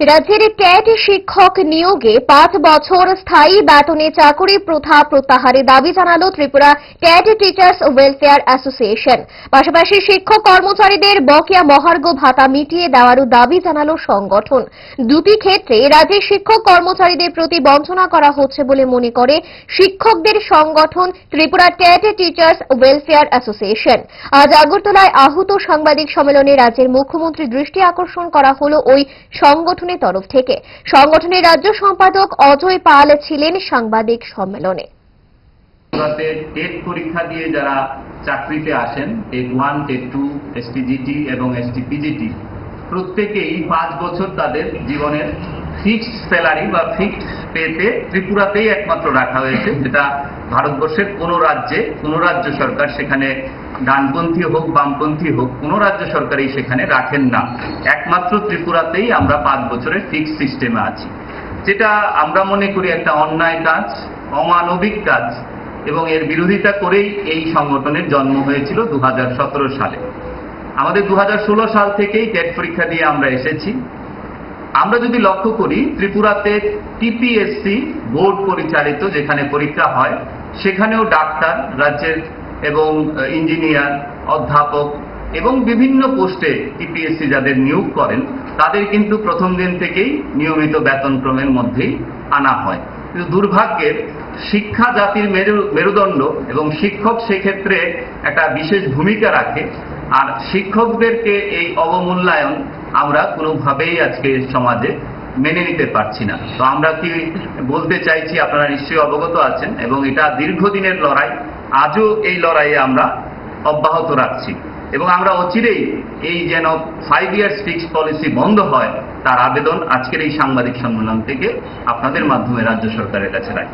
রাজ্যের ট্যাট শিক্ষক নিয়োগে পাঁচ বছর স্থায়ী বেতনে চাকরি প্রথা প্রত্যাহারে দাবি জানালো Tripura TET teachers welfare association. পাশাপাশি শিক্ষক কর্মচারীদের বকেয়া মহার্ঘ ভাতা মিটিয়ে দেওয়ারও দাবি জানালো সংগঠন। দুটি ক্ষেত্রে রাজ্যের শিক্ষক কর্মচারীদের প্রতি বঞ্চনা করা হচ্ছে বলে মনে করে শিক্ষকদের সংগঠন Tripura TET teachers welfare association. আজ আগরতলায় আহত সাংবাদিক সম্মেলনে রাজ্যের মুখ্যমন্ত্রী দৃষ্টি আকর্ষণ করা হল ওই সংগঠনের তরফ থেকে সংগঠনের রাজ্য সম্পাদক অজয় পাল ছিলেন সাংবাদিক সম্মেলনে। টেট পরীক্ষা দিয়ে যারা চাকরিতে আসেন, TET one, TET two, STGT এবং এসটিপিজিটি, প্রত্যেকেই পাঁচ বছর তাদের জীবনের ফিক্সড স্যালারি বা ফিক্সড পেতে ত্রিপুরাতেই একমাত্র রাখা হয়েছে, যেটা ভারতবর্ষের কোনো রাজ্যে, কোনো রাজ্য সরকার সেখানে ডানপন্থী হোক, বামপন্থী হোক, কোনো রাজ্য সরকারই সেখানে রাখেন না। একমাত্র ত্রিপুরাতেই আমরা পাঁচ বছরের ফিক্স সিস্টেমে আছি। যেটা আমরা মনে করি একটা অন্যায় কাজ, অমানবিক কাজ, এবং এর বিরোধিতা করেই এই সংগঠনের জন্ম হয়েছিল দু হাজার সতেরো সালে। আমাদের দু হাজার ষোলো সাল থেকেই টেট পরীক্ষা দিয়ে আমরা এসেছি। আমরা যদি লক্ষ্য করি, ত্রিপুরাতে টিপিএসসি বোর্ড পরিচালিত যেখানে পরীক্ষা হয়, সেখানেও ডাক্তার, রাজ্যের এবং ইঞ্জিনিয়ার, অধ্যাপক এবং বিভিন্ন পোস্টে টিপিএসসি যাদের নিয়োগ করেন, তাদের কিন্তু প্রথম দিন থেকেই নিয়মিত বেতনক্রমের মধ্যেই আনা হয়। কিন্তু দুর্ভাগ্যের, শিক্ষা জাতির মেরু- মেরুদণ্ড এবং শিক্ষক সেক্ষেত্রে একটা বিশেষ ভূমিকা রাখে। আর শিক্ষকদেরকে এই অবমূল্যায়ন আমরা কোনোভাবেই আজকে সমাজে মেনে নিতে পারছি না। তো আমরা কি বলতে চাইছি, আপনারা নিশ্চয়ই অবগত আছেন, এবং এটা দীর্ঘদিনের লড়াই, আজও এই লড়াইয়ে আমরা অব্যাহত রাখছি। এবং আমরা অচিরেই এই যেন ফাইভ ইয়ার্স ফিক্সড পলিসি বন্ধ হয়, তার আবেদন আজকের এই সাংবাদিক সম্মেলন থেকে আপনাদের মাধ্যমে রাজ্য সরকারের কাছে রাখি।